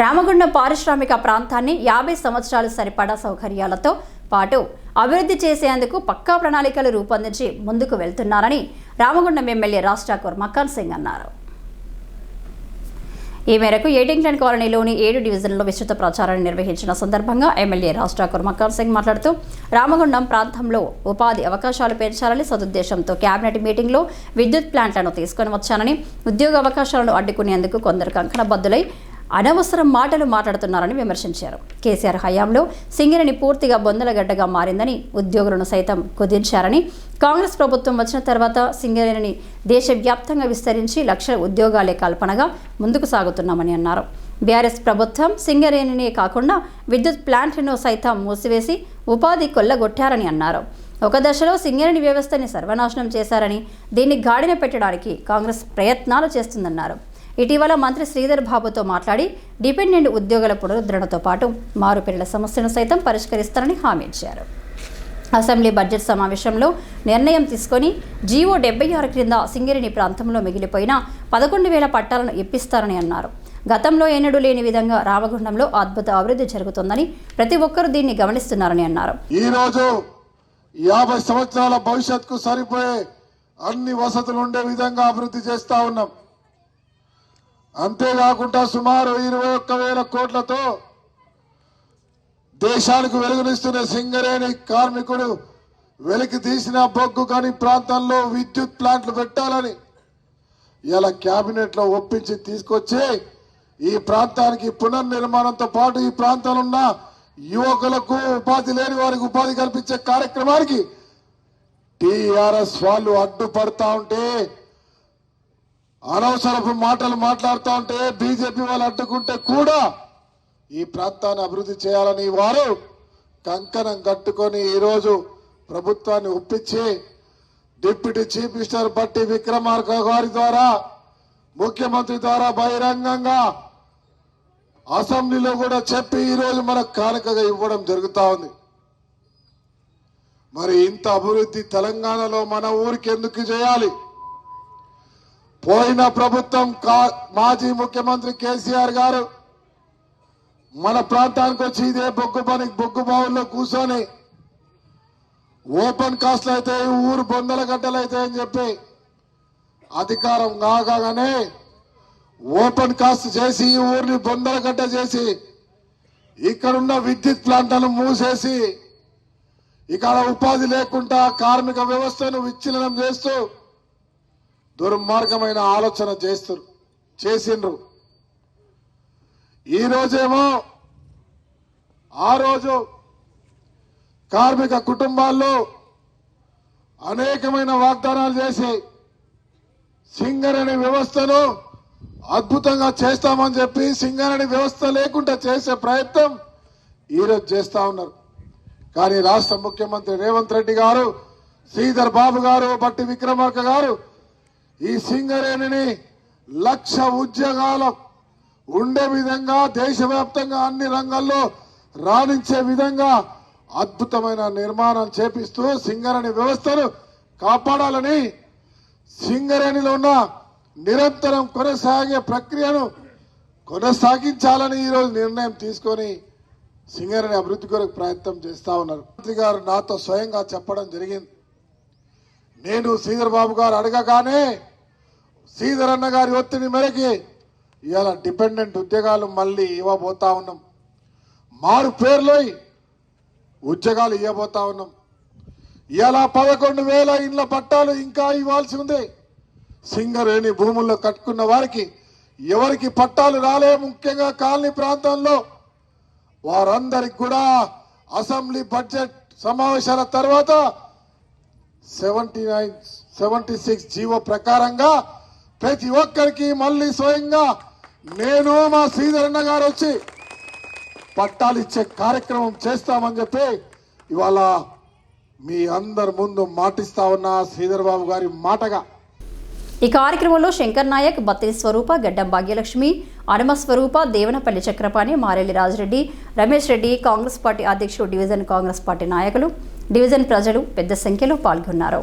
రామగుండం పారిశ్రామిక ప్రాంతాన్ని యాభై సంవత్సరాలు సరిపడా సౌకర్యాలతో పాటు అభివృద్ధి చేసేందుకు పక్కా ప్రణాళికలు రూపొందించి ముందుకు వెళ్తున్నారని రామగుండం ఎమ్మెల్యే రాజ్ ఠాకూర్ మక్కన్ సింగ్ అన్నారు. ఈ మేరకు ఏటింగ్టన్ కాలనీలోని ఏడు డివిజన్లో విస్తృత ప్రచారాన్ని నిర్వహించిన సందర్భంగా ఎమ్మెల్యే రాజ్ ఠాకూర్ మక్కర్ సింగ్ మాట్లాడుతూ రామగుండం ప్రాంతంలో ఉపాధి అవకాశాలు పెంచాలని సదుద్దేశంతో కేబినెట్ మీటింగ్లో విద్యుత్ ప్లాంట్లను తీసుకొని వచ్చానని ఉద్యోగ అవకాశాలను అడ్డుకునేందుకు కొందరు కంకణబద్దులై అనవసరం మాటలు మాట్లాడుతున్నారని విమర్శించారు. కేసీఆర్ హయాంలో సింగరేణి పూర్తిగా బొందలగడ్డగా మారిందని ఉద్యోగులను సైతం కుదించారని కాంగ్రెస్ ప్రభుత్వం వచ్చిన తర్వాత సింగరేణిని దేశవ్యాప్తంగా విస్తరించి లక్షల ఉద్యోగాలే కల్పనగా ముందుకు సాగుతున్నామని అన్నారు. బీఆర్ఎస్ ప్రభుత్వం సింగరేణినే కాకుండా విద్యుత్ ప్లాంట్లను సైతం మూసివేసి ఉపాధి కొల్లగొట్టారని అన్నారు. ఒక దశలో సింగరేణి వ్యవస్థని సర్వనాశనం చేశారని దీన్ని గాడిన పెట్టడానికి కాంగ్రెస్ ప్రయత్నాలు చేస్తుందన్నారు. ఇటీవల మంత్రి శ్రీధర్ బాబుతో మాట్లాడి డిపెండెంట్ ఉద్యోగుల పునరుద్ధరణతో పాటు మారుపేరుల సమస్యను సైతం పరిష్కరిస్తారని హామీ ఇచ్చారు. అసెంబ్లీ బడ్జెట్ సమావేశంలో నిర్ణయం తీసుకొని జీవో డెబ్బై ఆరు క్రింద సింగరేణి ప్రాంతంలో మిగిలిపోయిన పదకొండు వేల పట్టాలను ఇప్పిస్తారని అన్నారు. గతంలో ఎన్నడూ లేని విధంగా రామగుండంలో అద్భుత అభివృద్ధి జరుగుతుందని ప్రతి ఒక్కరూ దీన్ని గమనిస్తున్నారని అన్నారు. ఈ రోజు యాభై సంవత్సరాల భవిష్యత్తుకు సరిపోయే అన్ని వసతులు ఉండే విధంగా అభివృద్ధి చేస్తా ఉన్నాం. అంతేకాకుండా సుమారు ఇరవై ఒక్క వేల కోట్లతో దేశానికి వెలుగునిస్తున్న సింగరేణి కార్మికుడు వెలికి తీసిన బొగ్గు కాని ప్రాంతంలో విద్యుత్ ప్లాంట్లు పెట్టాలని ఇలా క్యాబినెట్లో లో ఒప్పించి తీసుకొచ్చి ఈ ప్రాంతానికి పునర్నిర్మాణంతో పాటు ఈ ప్రాంతంలో ఉన్న యువకులకు ఉపాధి లేని వారికి ఉపాధి కల్పించే కార్యక్రమానికి టీఆర్ఎస్ వాళ్ళు అడ్డుపడతా ఉంటే అనవసరపు మాటలు మాట్లాడుతూ ఉంటే బీజేపీ వాళ్ళు అడ్డుకుంటే కూడా ఈ ప్రాంతాన్ని అభివృద్ధి చేయాలని వారు కంకణం కట్టుకొని ఈరోజు ప్రభుత్వాన్ని ఒప్పించి డిప్యూటీ చీఫ్ మినిస్టర్ బట్టి విక్రమార్క గారి ద్వారా ముఖ్యమంత్రి ద్వారా బహిరంగంగా అసెంబ్లీలో కూడా చెప్పి ఈరోజు మనకు కానుకగా ఇవ్వడం జరుగుతూ ఉంది. మరి ఇంత అభివృద్ధి తెలంగాణలో మన ఊరికి ఎందుకు చేయాలి? పోయిన ప్రభుత్వం కా- మాజీ ముఖ్యమంత్రి కేసీఆర్ గారు మన ప్రాంతానికి వచ్చి ఇదే బొగ్గు పని బొగ్గు బావుల్లో కూర్చొని ఓపెన్ కాస్ట్లు అయితే ఈ ఊరు బొందల గడ్డలు అయితే అని చెప్పి అధికారం కాగానే ఓపెన్ కాస్ట్ చేసి ఈ ఊరిని బొందల గడ్డ చేసి ఇక్కడున్న విద్యుత్ ప్లాంట్లను మూసేసి ఇక్కడ ఉపాధి లేకుండా కార్మిక వ్యవస్థను విచ్ఛిన్నం చేస్తూ దుర్మార్గమైన ఆలోచన చేస్తారు చేసిండ్రు. ఈరోజేమో ఆ రోజు కార్మిక కుటుంబాల్లో అనేకమైన వాగ్దానాలు చేసి సింగరేణి వ్యవస్థను అద్భుతంగా చేస్తామని చెప్పి సింగరేణి వ్యవస్థ లేకుండా చేసే ప్రయత్నం ఈరోజు చేస్తా ఉన్నారు. కానీ రాష్ట్ర ముఖ్యమంత్రి రేవంత్ రెడ్డి గారు శ్రీధర్ బాబు గారు బట్టి విక్రమార్క గారు ఈ సింగరేణిని లక్ష ఉద్యోగాలు ఉండే విధంగా దేశవ్యాప్తంగా అన్ని రంగాల్లో రాణించే విధంగా అద్భుతమైన నిర్మాణం చేపిస్తూ సింగరేణి వ్యవస్థను కాపాడాలని సింగరేణిలో ఉన్న నిరంతరం కొనసాగే ప్రక్రియను కొనసాగించాలని ఈరోజు నిర్ణయం తీసుకొని సింగరేణి అభివృద్ధి కొరకు ప్రయత్నం చేస్తా ఉన్నారు. మంత్రి గారు నాతో స్వయంగా చెప్పడం జరిగింది. నేను శ్రీధర్ బాబు గారు అడగగానే శ్రీధరన్న అన్న గారి ఒత్తిడి మేరకి ఇవాళ డిపెండెంట్ ఉద్యోగాలు మళ్ళీ ఇవ్వబోతా ఉన్నాం. మారు పేర్లో ఉద్యోగాలు ఇవ్వబోతా ఉన్నాం. ఇలా పదకొండు వేల ఇండ్ల పట్టాలు ఇంకా ఇవ్వాల్సి ఉంది. సింగరేణి భూముల్లో కట్టుకున్న వారికి ఎవరికి పట్టాలు రాలే ముఖ్యంగా కాలనీ ప్రాంతంలో. వారందరికి కూడా అసెంబ్లీ బడ్జెట్ సమావేశాల తర్వాత seventy nine seventy six GO ప్రకారంగా ప్రతి ఒక్కరికి మళ్ళీ స్వయంగా నేను మా శ్రీధరన్న గారు వచ్చి పట్టాలు ఇచ్చే కార్యక్రమం చేస్తామని చెప్పి ఇవాళ మీ అందరి ముందు మాటిస్తా ఉన్న శ్రీధర్ బాబు గారి మాటగా. ఈ కార్యక్రమంలో శంకర్ నాయక్ బత్తిరి స్వరూప గడ్డం భాగ్యలక్ష్మి అనుమ స్వరూప దేవనపల్లి చక్రపాణి మారెల్లి రాజరెడ్డి రమేష్ రెడ్డి కాంగ్రెస్ పార్టీ అధ్యక్షుడు డివిజన్ కాంగ్రెస్ పార్టీ నాయకులు డివిజన్ ప్రజలు పెద్ద సంఖ్యలో పాల్గొన్నారు.